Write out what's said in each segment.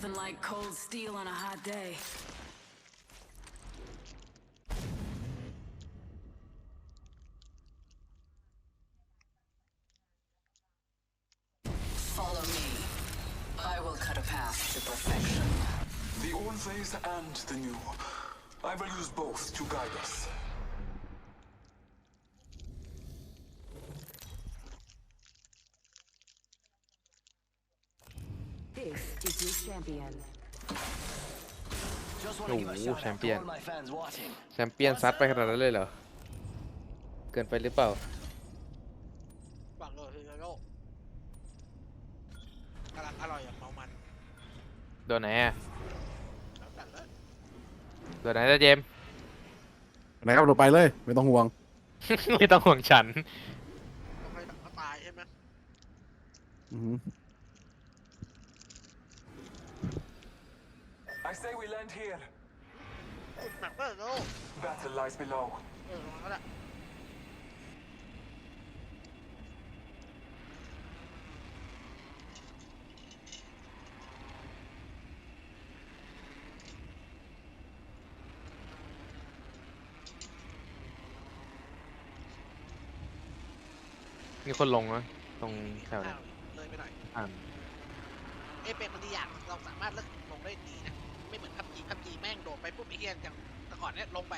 Nothing like cold steel on a hot day. Follow me. I will cut a path to perfection. The old phase and the new. I will use both to guide us. โอ้ want to โห give a แช shout ม out เปี้ย to น all my fans watching. แชมเปี้ยนซัดไปขนาดนั้นเลยเหรอ เกินไปหรือเปล่า บังโลคือโลกกำลังอร่อยอย่างเมามันโดนไหนอะ แล้วแต่เลยโดนไหนจ้าเจมส์ไหนครับเราไปเลย ไม่ต้องห่วง ไม่ต้องห่วงฉันต้องให้เขาตายใช่ไหมอือหือ I say we land here. หนักเลยโลก Battle lies below. เออตรงนั้นแหละมีคนลงนะตรงแถวอ้านี้วเลยไปหน่อยอ่าน เอ้เป็นมันดีอย่างเราสามารถเลือกลงได้ดีนะ ปุ๊บไอ้เหี้ยอย่างแต่ก่อนเนี้ยลงไป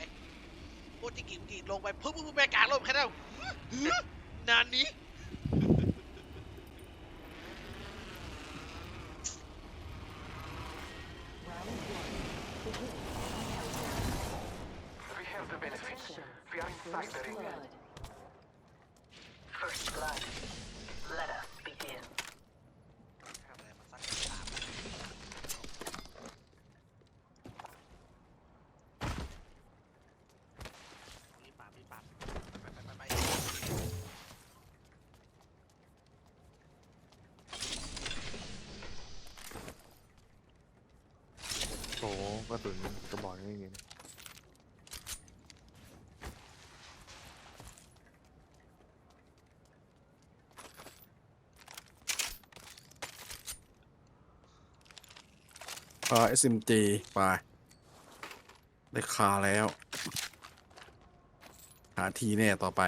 พูดจริงจริงลงไปปุ๊บปุ๊บปุ๊บไปกลางลมแค่นั้นนานนี้ We have the benefits. We are inside the ring. First blood. Let us begin. ทำอะไรมาสักสามมีปามมีปามไปไปไปไป โอ้โห กระสุนกระบอกนี่จริงอ่า SMG ไปได้คาแล้ว หาทีแน่ต่อไป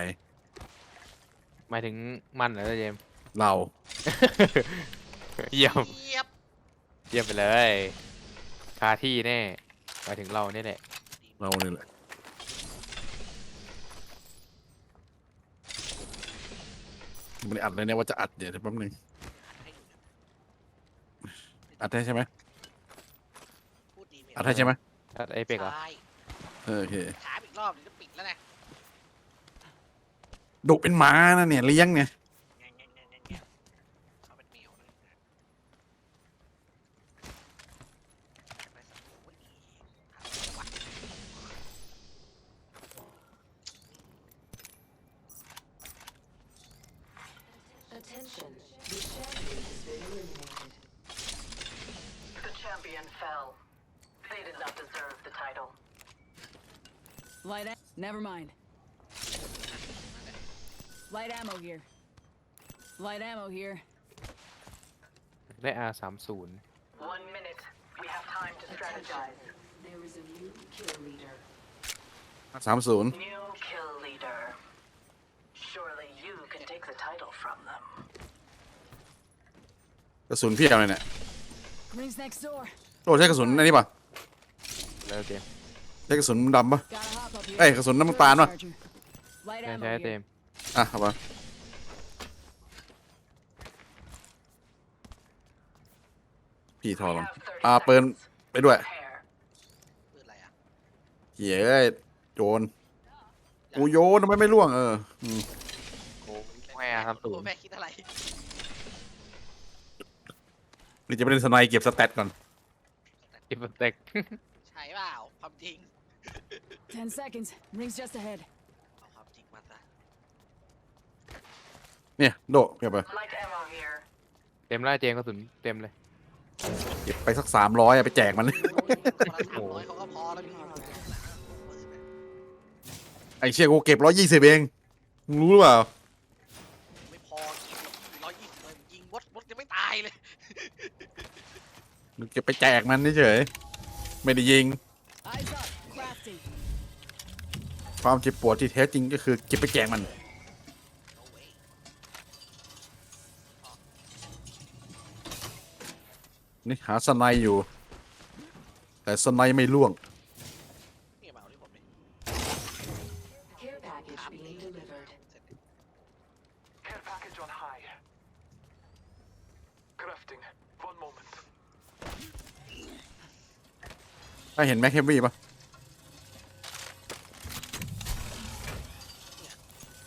ๆหมายถึงมันเหรอจ้าเจมส์เรา เยี่ยม เยียบ เยี่ยมไปเลย คาที่แน่หมายถึงเราเนี่ยแหละเราเนี่ยแหละไม่ได้อัดเลยเนี่ยว่าจะอัดเดี๋ยวแป๊บนึงให้อยู่เนี่ยอัดได้ใช่ไหมพูดดีไหมอัดได้ใช่ไหมถ้าไอเป็กเหรอใช่เออโอเคถามอีกรอบเดี๋ยวจะปิดแล้วนะดุเป็นหมานะเนี่ยเลี้ยงเนี่ย The champion has been eliminated. The champion fell. They did not deserve the title. Light am- Never mind. Light ammo here. Light ammo here. ได้ R 3 0 One minute. We have time to strategize. There is a new kill leader. สามศูนย์ New kill leader. Surely you can take the title from them. กระสุนเพียวเลยเนี่ย Rings next door. โอ้ใช้กระสุนอันนี้ป่ะแล้วเจมส์ ใช้กระสุนดำป่ะ Gotta hop up here. เอ้ยกระสุนน้ำตาลวะ Turbocharger. Light ใช่ ammo ใช่เจ here. มส์อะเอามาพี่ทอลง Have 30อ่าเปิน seconds. ไปด้วย Prepare. ปืนอะไรอะเหี้ยเอ้ยโยนกูโยนทำไมไม่ล่วงเอออืมโอ้แม่ทำตูโอ้นแม่คิดอะไร นี่จะไปเล่นสไนด์เก็บสแตทก่อน อิฟเต็กใช่เปล่าความจริง Ten seconds. Rings just ahead. เอาความจริงมาซะเนี่ยโดเก็บไป Light ammo here. เต็มแล้วเจมส์กระสุนเต็มเลย เก็บไปสักสามร้อยไปแจกมัน คนละสามร้อยเขาก็พอแล้วพี่ปืนเนี่ยไอ้เชี่ยกูเก็บร้อยยี่สิบเองมึงรู้หรือเปล่า ไม่พอยิงร้อยยี่สิบเลยยิงวดวดยังไม่ตายเลย จะไปแจกมันเฉยไม่ได้ยิง ความเจ็บปวดที่แท้จริงก็คือเก็บไปแจกมัน นี่หาสไนอยู่ แต่สไนไม่ล่วงเอาที่ผมดิ Care package being delivered. Care package on high. Crafting. One moment. ถ้าเห็นแม็กเฮฟวี่ปะ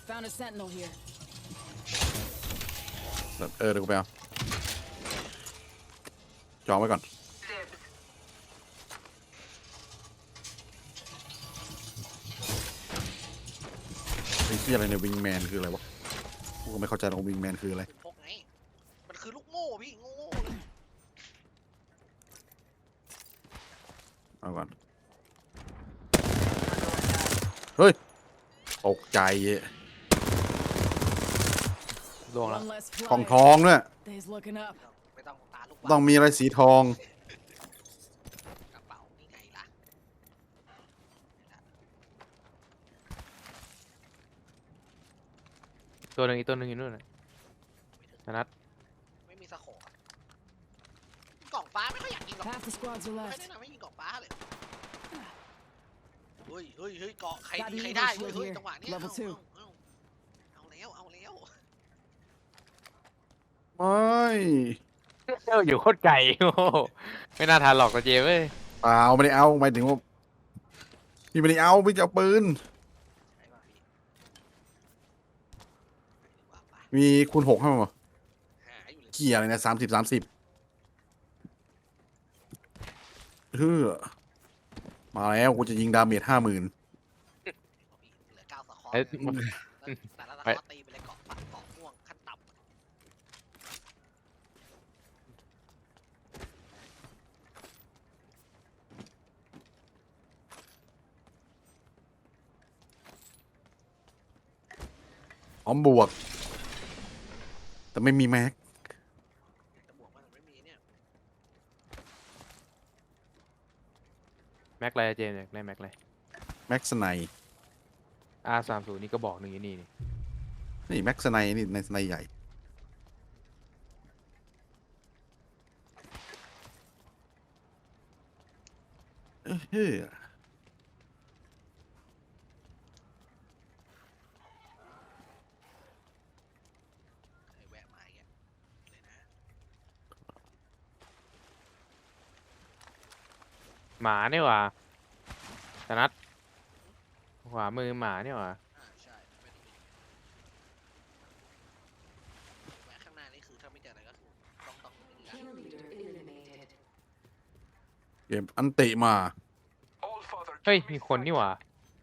Found a sentinel here. เออเดี๋ยวกูไปเอาจองไว้ก่อน Dibs. ไอ้ที่อะไรเนี่ยวิงแมนคืออะไรวะ กูก็ไม่เข้าใจหรอกวิงแมนคืออะไร พกไง มันคือลูกโม่พี่โง่ๆเลย เอาก่อน เฮ้ย ตกใจล่วงแล้ว One less ทอง flyer. ทองด้วย They's looking up. ไม่ต้องตาลูกต้องมีอะไรสีทอง กระเป๋านี่ไงล่ะตัวหนึ่งอีกตัวหนึ่งอยู่นู่นน่ะธนัทไม่มีสโคปอะกล่องฟ้าไม่ค่อยอยากยิงหรอก Half the squads are ไม่ left. แนะนำให้ยิงกล่อง ฟ้าเลยเฮ้ยเฮ้ยเฮ้ยเกาะใคร Got ดี an ใคร eagle ได้ shield เว้ยเฮ้ย here. จังหวะเนี้ย Level เอา two. เอาเอาเอาแล้วเอาแล้วไม่เจ้าอยู่โคตรไกลโอ้โหไม่น่าทันหรอกตาเจมเว้ยเปล่าไม่ได้เอาหมายถึงว่าพี่ไม่ได้เอาพี่จะเอาปืน ใช่ป่ะพี่ว่าไปมีคูณหกให้มั้ยหาอยู่เลยเกียร์อะไรนะสามสิบสามสิบ เฮ้อมาแล้วกูจะยิงดาเมจห้าหมื่นพี่เหลือเก้าสคอร์เอ้ย แต่ละสคอร์ตีไปเลยเกาะปัดเกาะม่วงขั้นต่ำพร้อมบวก แต่ไม่มีแม็ก แต่บวกมันไม่มีเนี่ย แม็ก อะไรอะเจมส์เนี่ยได้แม็กอะไรแม็กสไน R สามศูนย์นี่ก็บอกหนึ่งอยู่นี่นี่นี่แม็กสไนนี่ในสไนใหญ่ เอ้อเฮ้อไอ้แวะมาอย่างเงี้ยเลยนะหมาเนี่ยว่ะ ธนัทขวามือหมาเนี่ยว่ะอ่าใช่ไม่ต้องมีแวะข้างหน้านี่คือถ้าไม่เจออะไรก็คือต้องต้องนี่ละ Kill leader eliminated. เกมอันติมา All father. เฮ้ย give me มีคนนี่หว่า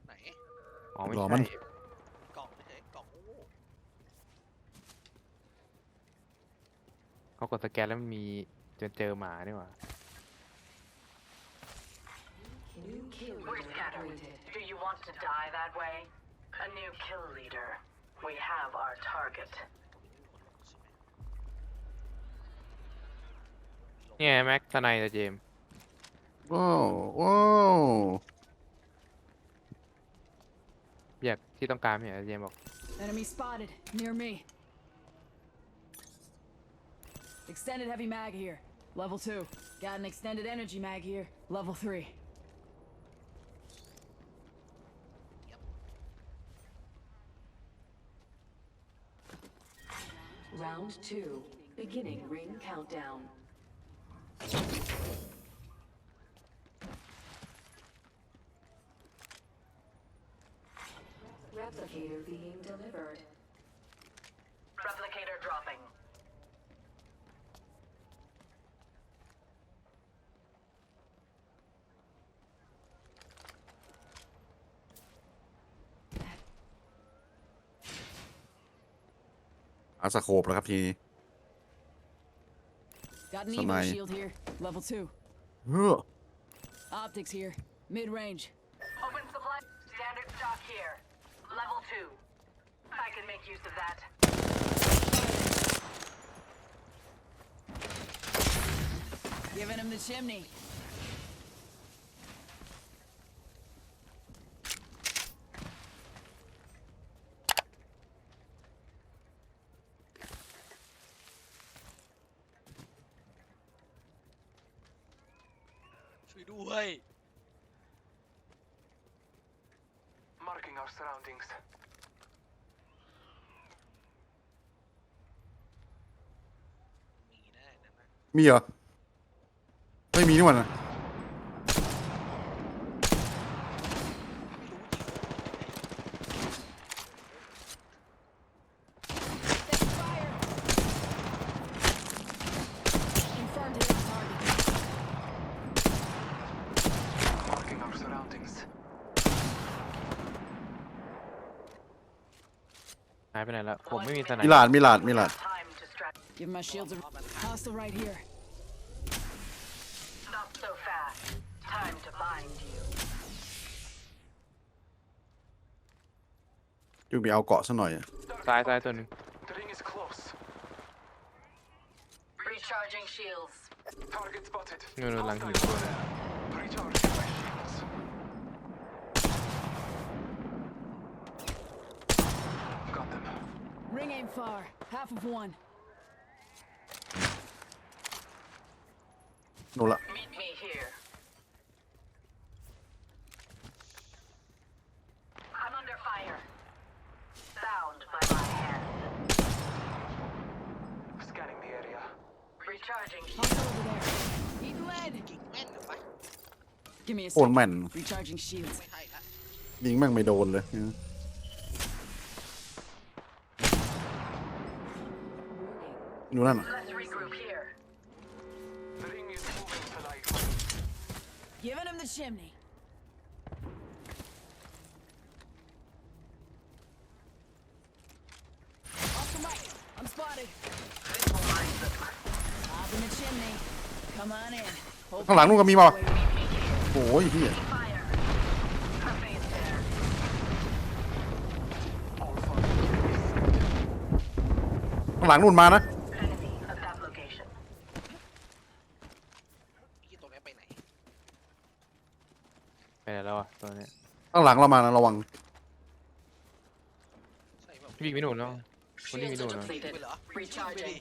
ไหนอ๋อไม่รอมันใช่กล่องไม่ใช่กล่องโอ้โหเขากดสแกนแล้วมันมีจนเจอหมาเนี่ยว่ะ New kill leader Scatter. appointed. Do you want to die that way? A new kill leader. We have our target. เนี่ยแม็กทนายตาเจมส์ว้าวว้าวอยากที่ต้องการไหมตาเจมส์บอก Enemy spotted near me. Extended heavy mag here. Level two. Got an extended energy mag here. Level three. Round two. Beginning ring countdown. Replicator being delivered. อาสโคปแล้วครับทีนี้ Got an Somebody. evo shield here. Level two. เฮ้อ Optics here. Mid range. Open supply. Standard stock here. Level 2. I can make use of that. Giving Giving him the chimney. ช่วยด้วย Marking our surroundings. มีได้นะนะ มีเหรอ ไม่มีนี่หว่านะไม่รู้จริง Taking fire. Confirmed hit on target. Marking our surroundings. หายไปไหนแล้ว ผมไม่มีสไนมีหลาดมีหลาดมีหลาด Time to stretch. Give my shields a hostile right here. Not so fast. Time to bind you. ยูมีเอาเกาะซะหน่อยอะ ซ้ายซ้ายตัวหนึ่ง The ring is close. Recharging shields. Target spotted. นู่นๆหลังหิน Hostile ตัวหนึง Recharging my shields. Got them. Ring aim far. Half of one. โน่นละ Meet me here. I'm under fire. Bound by my hand. Scanning the area. Recharging shields. Hostile over there. Eating lead. กิ่งแม่นเหรอวะ Give me a โอนแม่น Recharging shields. ไม่ใช่ละยิงแม่งไม่โดนเลยดูนั่นน่ะ Giving him the chimney. Off the mic. I'm spotted. This will bind them. Up in the chimney. Come on in. Hold ข้างหลังนู่นก็มีเปล่า Meet me here. โอ้ยเฮีย Fire. A phase there. All fire. ข้างหลังนู่นมานะ Enemy at that location. พี่ตรงนี้ไปไหน ไปไหน แล้วอะตัวเนี้ยข้างหลังเรามานะระวังใช่เปล่าวิ่งไม่โดนแล้วคนนี้ไม่ Shields โด are นแล้วไป depleted. เหรอ Recharging.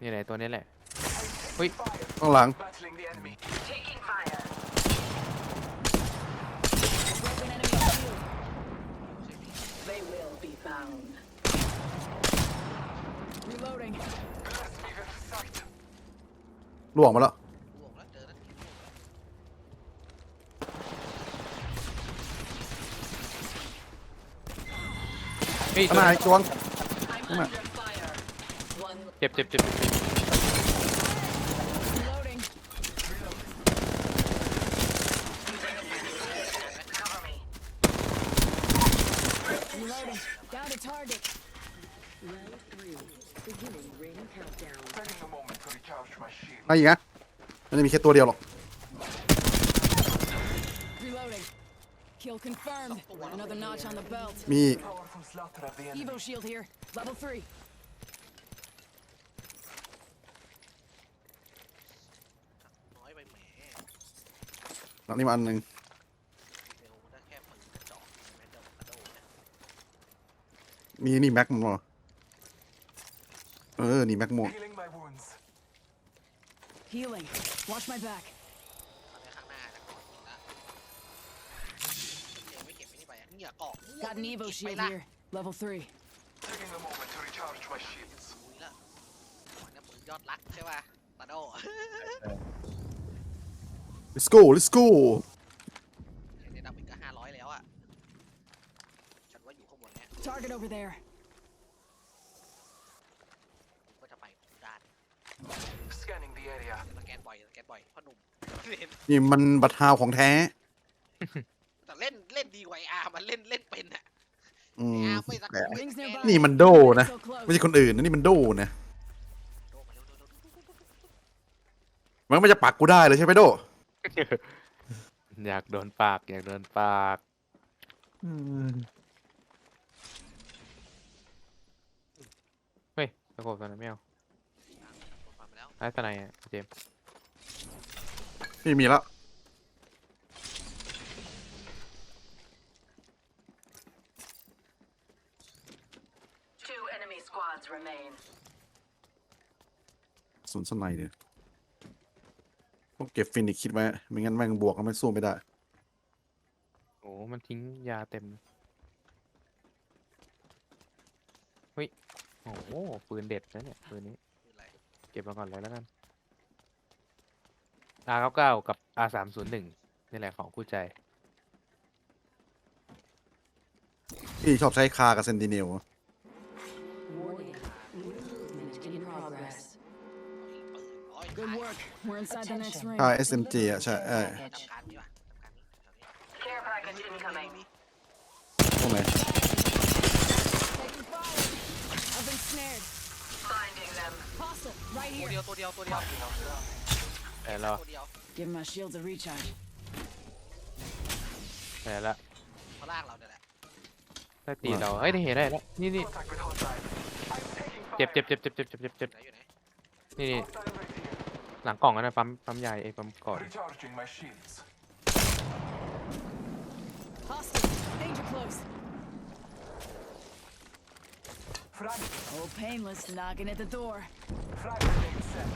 นี่ไหนตัวนี้แหละ ข้างหลัง Battling the enemy. Taking fire. broken enemy shield. They will be found. Reloading. Bless me with sight. ล่วงมาแล้วล่วงแล้วเจอแล้วล่วงแล้ว เฮ้ยข้างหน้าอีกตัว I'm Come on. under fire. One เจ็บเจ็บเจ็บเจ็บ Reloading. cover me. Reloading. Down to target. Taking a moment to recharge my shield. อะไรอีกนะมันจะมีแค่ตัวเดียวหรอก Reloading. Kill confirmed. Another notch on the belt. มี Powerful slaughter of the enemy. Evo shield here. Level three. น้อยไปแหมหลังนี้มาอันหนึ่งเร็วได้แค่ปืนกระจอกแม่เดิมกระโดดนะมีนี่แม็กมั้งเหรอเออ นี่แม็กโม Healing my wounds. Healing. Watch my back. ตอนนี้ข้างหน้าจะก่อนละเดี๋ยวไม่เก็บไปนี่ไปอะเนี่ยเกาะม่วง Got an Evo เก็บไป shield ละ here. Level three. Taking a moment to recharge my shields. อุ้ยละก่อนเนี่ยปืนยอดรักใช่ป่ะตาโด let's go let's go เห็นในดับอีกก็ห้าร้อยแล้วอะ ฉันว่าอยู่ข้างบนเนี่ย Target over there. ผมก็จะไปด้าน Scanning the area. สแกนบ่อยสแกนบ่อยพ่อหนุ่มเห็นนี่มันบัตรฮาวของแท้แต่เล่นเล่นดีกว่าไออาร์มันเล่นเล่นเป็นอะ อืไอมอาร์ไม่สักแต่ไม่ Rings แกน nearby. นี่มันโดนะ So close. ไม่ใช่คนอื่นนะนี่มันโดนะโดมาเร็วเร็วเร็วเร็วเร็วเร็วเร็วมันไม่จะปักกูได้เลยใช่ไหมโดอยากโดนปาก อยากโดนปากเฮ้ยตะโกนตอนนั้นไม่เอากดมาไปแล้วไอ้ตะไนอะเจมส์พี่มีแล้ว Two enemy squads remain. สวนสไนเนี่ยต้องเก็บฟินิกซ์คิดไว้ ไม่งั้นแม่งบวกแล้วไม่สู้ไม่ได้ โอ้ มันทิ้งยาเต็ม เฮ้ย โอ้โหปืนเด็ดนะเนี่ย ปืนนี้คืออะไรเก็บมาก่อนเลยแล้วกัน R99 กับ R301 นี่แหละของคู่ใจ พี่ชอบใช้คากับเซนติเนล Warning. ย Good work. We're inside the next ring. ค่า SMG อ่ะใช่เออ ทำการดีกว่าทำการนี้แถวนี้ Care package incoming. ตรงไหน Taking fire. I've been snared. Finding them. Hostile. Right ตัว here. เดียวตัวเดียวตัวเดียว แต่เรา ตัวเดียว Give my shields a recharge. แต่ละ เขาลากเราเนี่ยแหละ ได้ตีเรา เอ้ยได้เห็นได้แล้ว นี่นี่ Contact with hostile. I'm taking เจ็บ fire. เจ็บเจ็บเจ็บเจ็บเจ็บเจ็บเจ็บ ไหนอยู่ไหน นี่นี่ Hostile right here. หลังกล่องอะนะปั๊มปั๊มใหญ่ไอ้ปั๊มก่อน Recharging my shields. Hostile. Danger close. Frag, Oh, painless knocking at the door. frag grenade set.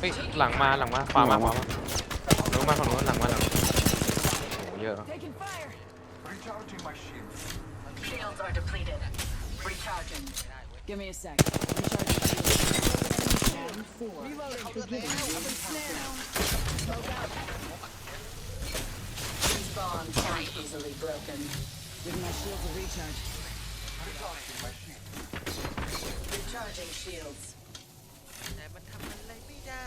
เฮ้ยหลังมาหลังมาขวามาขวามาลงมาฝั่งนู้นหลังมาหลังโอ้เยอะ Taking fire. Recharging my shields. Shields are depleted. Recharging. Give me a sec. Recharging shields. And four. Reloading. I've been snared. Smoke out. These bonds aren't easily broken. Give my shields a recharge. Recharging my shields. Recharging shields. แต่มันทำอะไรไม่ได้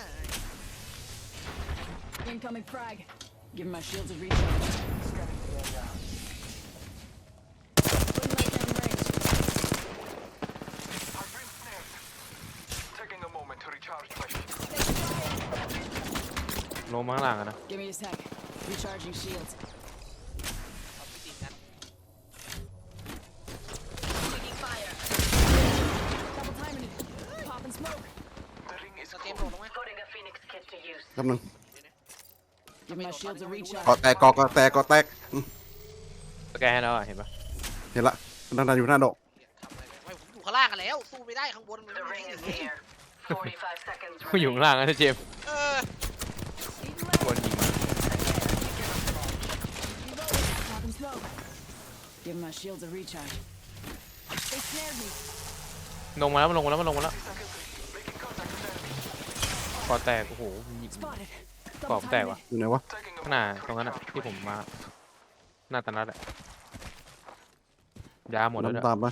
Incoming frag. Give my shields a recharge. Scanning the area. Putting my down range. I've been snared. Taking a moment to recharge my shields. ลงมาข้างหลังอะนะ Give me a sec. Recharging shields. เอาไปตีกัน Taking fire. Double timing it. Pop and smoke. The ring is สเตม close. โดนลงไหม Putting a phoenix kit to use. แป๊บนึง Give my shields a recharge. กอแตกกอกอแตกกอแตกอืมสแกนให้แล้วอะเห็นปะเห็นละนั่นน่ะอยู่หน้าโดะทำอะไรไม่ผมอยู่ข้างล่างกันแล้ว สู้ไม่ได้ข้างบนมัน The ไม่ ring ได้ is หนี near. 45 seconds กูอยู่ remaining. ข้างล่างนะเจมส์เออ ควรยิงมา Pop and smoke. Give my shields a recharge. They snared me. ลงมาแล้วมันลงมาแล้วมันลงมาแล้วกอแตกโอ้โหยิง Spotted. กรอบ Double แตก timing ว่ะ it. อยู่ไหนวะ Taking a ข้างหน้า moment ตรงนั้นอะ recharge ที่ผม my มาหน้าตานัดอะยาหมดแล้วด้วยตามมา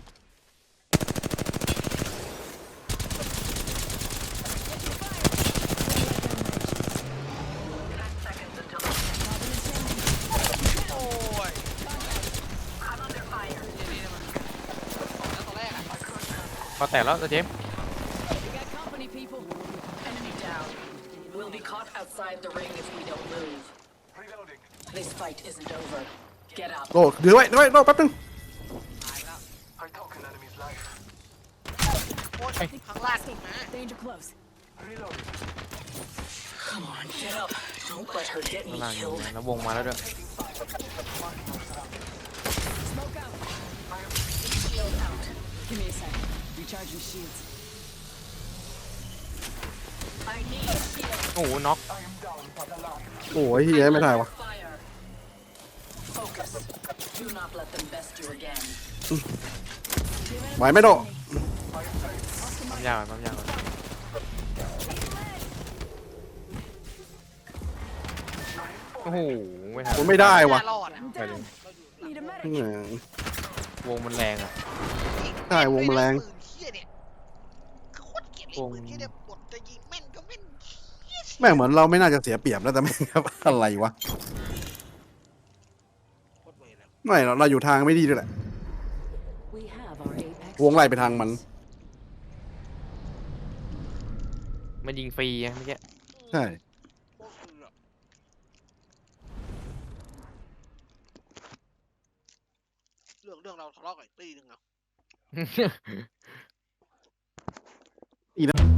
แตกแล้วเจมส์ We got company, people. Enemy down. We'll be caught outside the ring if we don't move. Reloading. This fight isn't over. Get up. โดดเดี๋ยวไว้เดี๋ยวไว้โดดแป๊บนึง ตายแล้ว I took an enemy's life. โอ้ยข้างล่างถูกนะ Danger close. Reloading. Come on, get up. Don't let her get ข้าง me ล่างอยู่ killed. แล้ววงมาแล้วด้วย Smoke out. Shield out. Give me a sec. Recharging shields. I need a shield. โอ้โหน็อก I am down but alive. โอ้ยเฮียไม่ได้วะ Fire. Focus. Do not let them best you again. ไหวไหมโดดปั๊มยาก่อนปั๊มยาก่อน โอ้โห ไม่ทันผมไม่ได้วะน่ารอดอะ I'm ไปเลย down. Need a medic. อืมวงมันแรงอะใช่วงแรง ไอ้ปืนเหี้ยเนี่ยบทจะยิงแม่นก็แม่นเหี้ยแม่งเหมือนเราไม่น่าจะเสียเปรียบแล้วแต่แม่งครับ อะไรวะโคตรเวรเลยไม่เราเราอยู่ทางไม่ดีด้วยแหละ We have our apex. วงไล่ไปทางมัน มันยิงฟรีอะเมื่อกี้ใช่โคตรเบื่อเรื่องเรื่องเราทะเลาะกับอีกตีหนึ่งเนาะ you know?